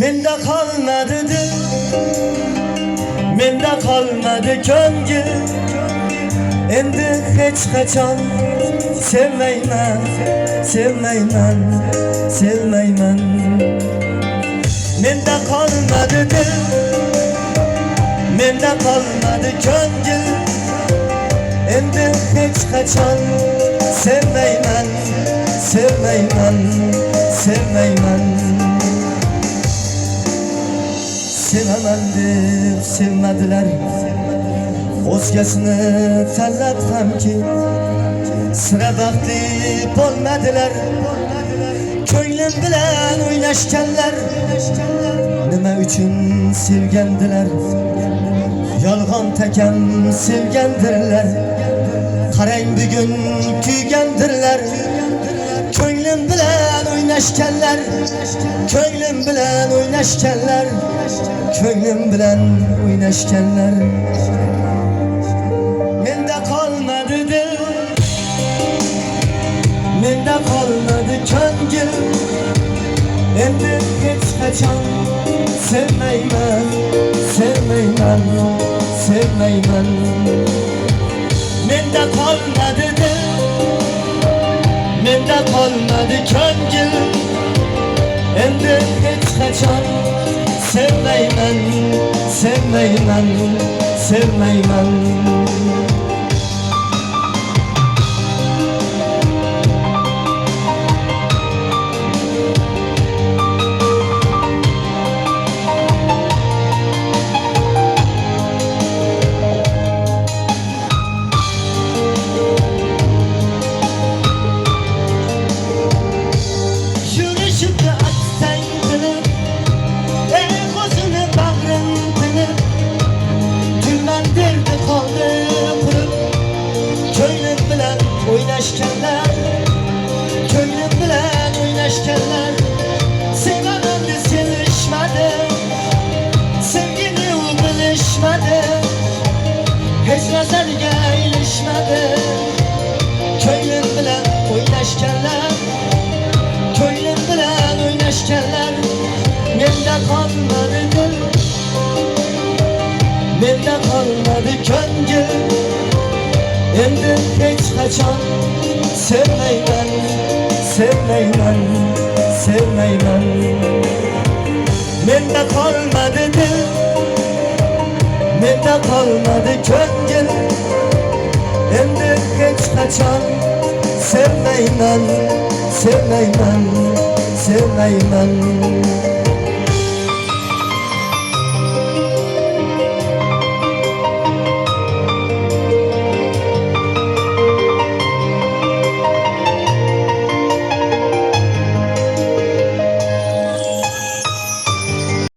Mende kalmadıdır Mende kalmadı köngü. Endi hiç kaçan Sevmeymen Sevmeymen Sevmeymen. Mende kalmadıdır Mende kalmadı köngü. Endi hiç kaçan Sevmeymen Sevmeymen Sevmeymen. Sevaman deb sevmadilar o'zgasini tanlab hamki sira baxtli bo'lmadilar ko'nglim bilan o'ynashganlar nima uchun sevgandilar yolg'on takam sevgandirlar qarang bugun kuygandirlar ko'nglim bilan o'ynashganlar ko'nglim bilan o'ynashganlar ko'nglim bilan o'ynashganlar menda qolmadi dil menda qolmadi ko'ngil endi hech qachon sevmayman sevmayman sevmayman menda qolmadi dil menda qolmadi ko'ngil endi hech qachon sevmayman sevmayman sevmayman Hiç nazarga ilişmedi Köylüm bilen oynaşkenler Köylüm bilen oynaşkenler Mende kalmadı dil Mende kalmadı köngül. Endi hiç kaçan. Sevmeymen Sevmeymen Sevmeymen Mende kalmadı dil Mende kalmadı köngül Endi hiç kaçan Sevmeymen Sevmeymen Sevmeymen